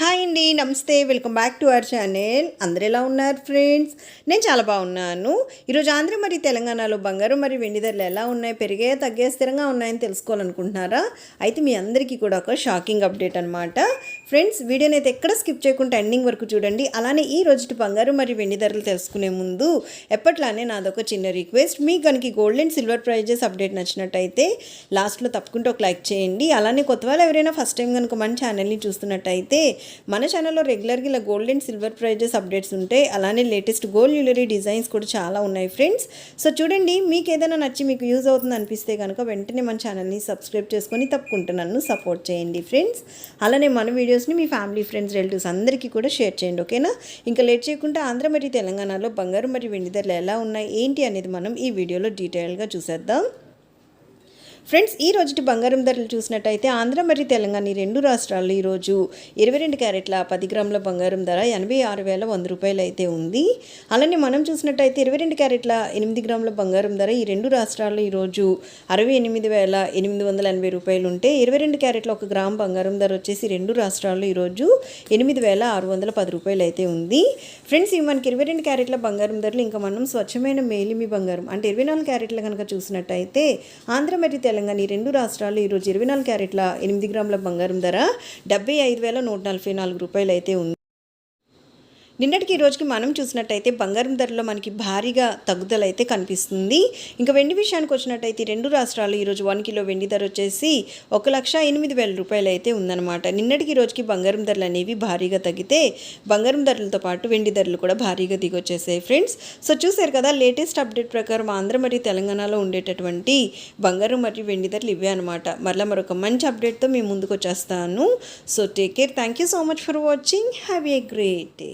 Hi అండి నమస్తే welcome back to our channel. అందరు ఎలా ఉన్నారు ఫ్రెండ్స్? నేను చాలా బాగున్నాను. ఈరోజు ఆంధ్ర మరి తెలంగాణలో బంగారం మరి వెండి ధరలు ఎలా ఉన్నాయి పెరిగే తగ్గే స్థిరంగా ఉన్నాయని తెలుసుకోవాలనుకుంటున్నారా? అయితే మీ అందరికీ కూడా ఒక షాకింగ్ అప్డేట్ అనమాట ఫ్రెండ్స్ వీడియోని అయితే ఎక్కడ స్కిప్ చేయకుండా ఎండింగ్ వరకు చూడండి. అలానే ఈ రోజు బంగారం మరి వెండి ధరలు తెలుసుకునే ముందు ఎప్పట్లానే నాదొక చిన్న రిక్వెస్ట్. మీకు కనుక gold and silver prizes update నచ్చినట్టయితే లాస్ట్లో తప్పకుండా ఒక లైక్ చేయండి. అలానే కొత్త వాళ్ళు ఎవరైనా ఫస్ట్ టైం కనుక మన ఛానల్ని చూస్తున్నట్టయితే మన ఛానల్లో రెగ్యులర్గా ఇలా gold and silver prizes updates ఉంటాయి అలానే లేటెస్ట్ గోల్డ్ జ్యువెలరీ డిజైన్స్ కూడా చాలా ఉన్నాయి ఫ్రెండ్స్ సో చూడండి మీకు ఏదైనా నచ్చి మీకు యూజ్ అవుతుంది అనిపిస్తే కనుక వెంటనే మన ఛానల్ని సబ్స్క్రైబ్ చేసుకొని తప్పకుండా నన్ను సపోర్ట్ చేయండి ఫ్రెండ్స్ అలానే మన వీడియోస్ని మీ ఫ్యామిలీ ఫ్రెండ్స్ రిలేటివ్స్ అందరికీ కూడా షేర్ చేయండి ఓకేనా ఇంకా లేట్ చేయకుండా ఆంధ్ర మరియు తెలంగాణలో బంగారు మరియు వెండి ధరలు ఎలా ఉన్నాయి ఏంటి అనేది మనం ఈ వీడియోలో డీటెయిల్గా చూసేద్దాం. ఫ్రెండ్స్ ఈ రోజుటి బంగారం ధరలు చూసినట్టయితే ఆంధ్ర మరియు తెలంగాణ ఈ రెండు రాష్ట్రాల్లో ఈరోజు ఇరవై రెండు క్యారెట్ల పది గ్రాముల బంగారం ధర ఎనభై ఆరు వేల వంద రూపాయలు అయితే ఉంది. అలానే మనం చూసినట్టయితే ఇరవై రెండు క్యారెట్ల ఎనిమిది గ్రాముల బంగారం ధర ఈ రెండు రాష్ట్రాల్లో ఈరోజు అరవై ఎనిమిది వేల ఎనిమిది వందల ఎనభై రూపాయలు ఉంటే ఇరవై రెండు క్యారెట్ల ఒక గ్రామ్ బంగారం ధర వచ్చేసి రెండు రాష్ట్రాల్లో ఈరోజు ఎనిమిది వేల ఆరు వందల పది రూపాయలు అయితే ఉంది. ఫ్రెండ్స్ ఇవి మనకి ఇరవై రెండు క్యారెట్ల బంగారం ధరలు. ఇంకా మనం స్వచ్ఛమైన మేలిమి బంగారం అంటే ఇరవై నాలుగు క్యారెట్లు కనుక చూసినట్టయితే ఆంధ్ర మరియు తెలంగాణ ఈ రెండు రాష్ట్రాలు ఈరోజు ఇరవై నాలుగు క్యారెట్ల ఎనిమిది గ్రాముల బంగారం ధర డెబ్బై ఐదు వేల నూట నలభై నాలుగు రూపాయలు అయితే ఉంది. నిన్నటికి ఈ రోజుకి మనం చూసినట్టయితే బంగారం ధరలో మనకి భారీగా తగ్గుదల అయితే కనిపిస్తుంది. ఇంకా వెండి విషయానికి వచ్చినట్టయితే రెండు రాష్ట్రాలు ఈరోజు వన్ కిలో వెండి ధర వచ్చేసి ఒక లక్ష ఎనిమిది వేల రూపాయలు అయితే ఉందన్నమాట. నిన్నటికి ఈ రోజుకి బంగారం ధరలు అనేవి భారీగా తగ్గితే బంగారం ధరలతో పాటు వెండి ధరలు కూడా భారీగా దిగొచ్చేసాయి ఫ్రెండ్స్. సో చూసారు కదా లేటెస్ట్ అప్డేట్ ప్రకారం ఆంధ్ర మరియు తెలంగాణలో ఉండేటటువంటి బంగారం మరియు వెండి ధరలు ఇవే అనమాట మరలా మరొక మంచి అప్డేట్తో మేము ముందుకు వచ్చేస్తాను. So take care. Thank you so much for watching. Have a great day.